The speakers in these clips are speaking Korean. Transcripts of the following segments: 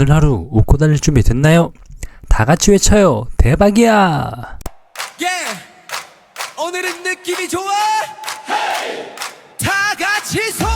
오늘 하루 웃고 다닐 준비 됐나요? 다 같이 외쳐요. 대박이야! 예! 오늘은 느낌이 좋아! 다 같이 소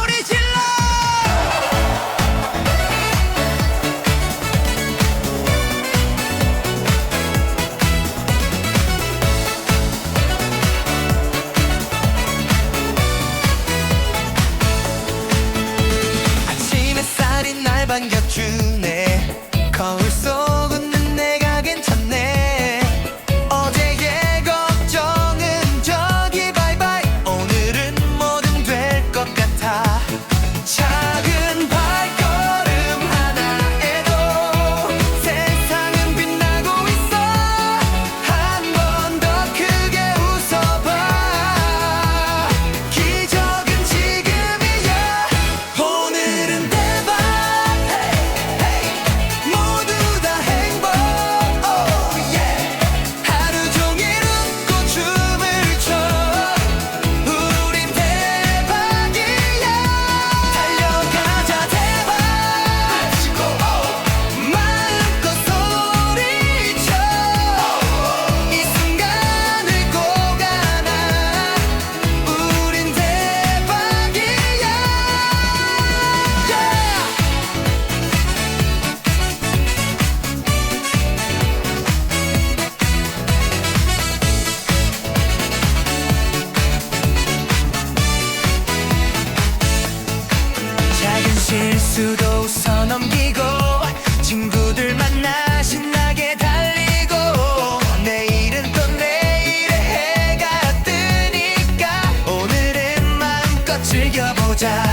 실수도 웃어 넘기고 친구들 만나 신나게 달리고 내일은 또 내일의 해가 뜨니까 오늘은 마음껏 즐겨보자